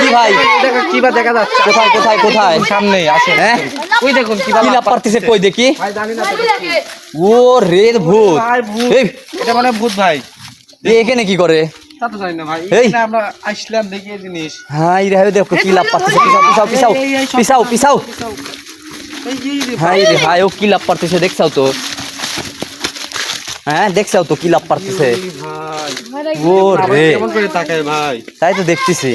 কি ভাই? দেখো কি বা দেখা যাচ্ছে? কোথায় কোথায় কোথায়? সামনে আসে হ্যাঁ? ওই দেখুন কি কি পারতেছে কই দেখি? ভাই জানি না তো। ও রে ভূত। ভাই ভূত। এই। এটা মানে ভূত ভাই। এখানে কি করে? দেখছাও তো। হ্যাঁ দেখছাও তো কি লাভ পারতেছে। ও রে কেমন করে তাকায় ভাই? তাই তো দেখতেছি।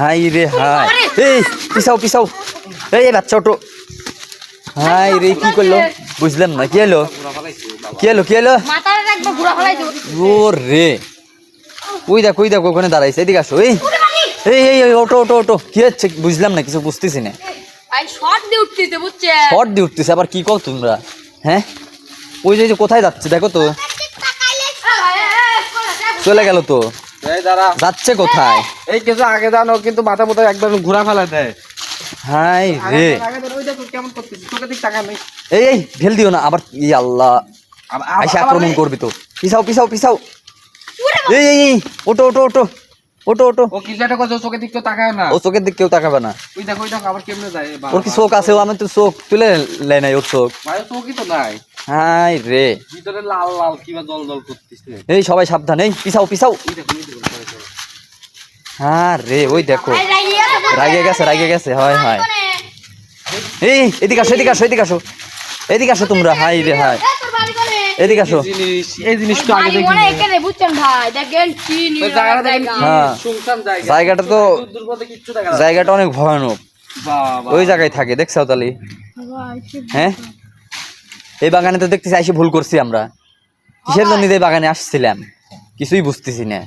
হাই রে হাই। এই পিছাও পিছাও। এই বাচ্চা ওটো। হাই রে কি করল? বুঝলাম না কি হলো? কি হলো কি হলো? মাথার একবার ঘুরা ফেলাই দেবো ও রে ওই দেখো ওই দেখো ওখানে দাঁড়াইছে এদিকে আসো এই। এই এই, ওটো ওটো ওটো। কি হচ্ছে বুঝলাম না কিছু বুঝতেছি না। শর্ট দিয়ে উঠতেছে বুঝছে? শর্ট দিয়ে উঠতেছে আবার কি কও তোমরা? হ্যাঁ? ওই যে কোথায় যাচ্ছে দেখো তো। চলে গেল তো। যাচ্ছে কোথায়? এই কিছু আগে জানো কিন্তু মাথা মতো একদম ঘোরা ফেলা দেয়। হাই রে। আগে ধর, ওই দেখো কেমন করতেছে তোকে দিক তাকায় নেই। এই এই ঢেল দিও না আবার ই আল্লাহ। এসে আক্রমণ করবি তো। পিছাও পিছাও পিছাও। এই এই এই ওটো ওটো ওটো ওটো ওটো ও চোখের দিক তো তাকায় না। ও চোখের দিক কেউ তাকাবে না। ওই দেখো ওই দেখো আবার কেমনে যায়? ওর কি চোখ আছে? ও আমি তো চোখ তুলে নাই ওর চোখ। ভাই চোখই তো নাই। হাই রে। ভিতরে লাল লাল কিবা জল জল করতেছে এই সবাই সাবধান। এই পিছাও পিছাও। হ্যাঁ রে ওই দেখো। রাগে গেছে রাগে গেছে হয় হয়। এই এদিকে আসো এদিকে আসো এদিকে আসো। এদিকে আসো তোমরা হাই রে হাই এদিকে আসো। এই জিনিস তো আগে দেখি মনে এখানে বুঝছেন ভাই দেখেন কি ওই জায়গাটা দেখেন হ্যাঁ। শুনশান জায়গা। জায়গাটা তো জায়গাটা অনেক ভয়ানক। ওই জায়গায় থাকে দেখছ তালি হ্যাঁ? এই বাগানে তো দেখতেছি এসে ভুল করছি আমরা। কিসের জন্য এই বাগানে আসছিলাম? কিছুই বুঝতেছি না।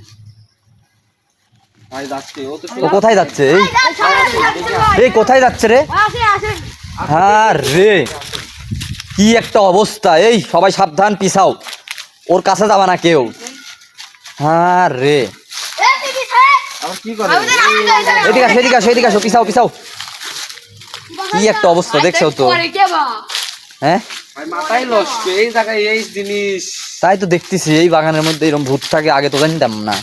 ও কোথায় যাচ্ছে? এই? কোথায় যাচ্ছে রে? হ্যাঁ রে। কি একটা অবস্থা? এই সবাই সাবধান পিছাও। ওর কাছে যাবা না কেউ। হ্যাঁ রে। কি করে? এদিকে আসো এদিকে আসো এদিকে আসো পিছাও পিছাও। কি একটা অবস্থা দেখছ তো? হ্যাঁ? ভাই মাথায় লস্ট এই জায়গায় এই জিনিস। তাই তো দেখতেছি এই বাগানের মধ্যে এরকম ভূত থাকে আগে তো জানতাম না।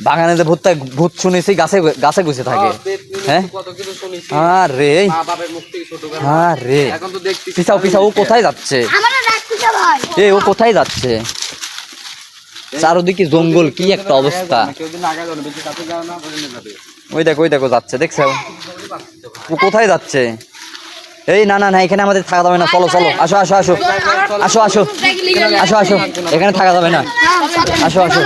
বাগানে যে ভূত থাকে- ভূত শুনেছি গাছে গাছে গুছে থাকে। হ্যাঁ? কত কিছু শুনেছি। রে এই, মা বাবার মুখ থেকে ছোট বেলা। রে এখন তো দেখতেছি পিছাও পিছাও ও কোথায় যাচ্ছে? আমার রাখতেছে ভাই। এ ও কোথায় যাচ্ছে? চারোদিকে জঙ্গল কি একটা অবস্থা। ওই দেখো ওই দেখো যাচ্ছে দেখছ? ও কোথায় যাচ্ছে? এই না না না এখানে আমাদের থাকা যাবে না। চলো চলো আসো আসো আসো। আসো আসো। আসো আসো। এখানে থাকা যাবে না। আসো আসো।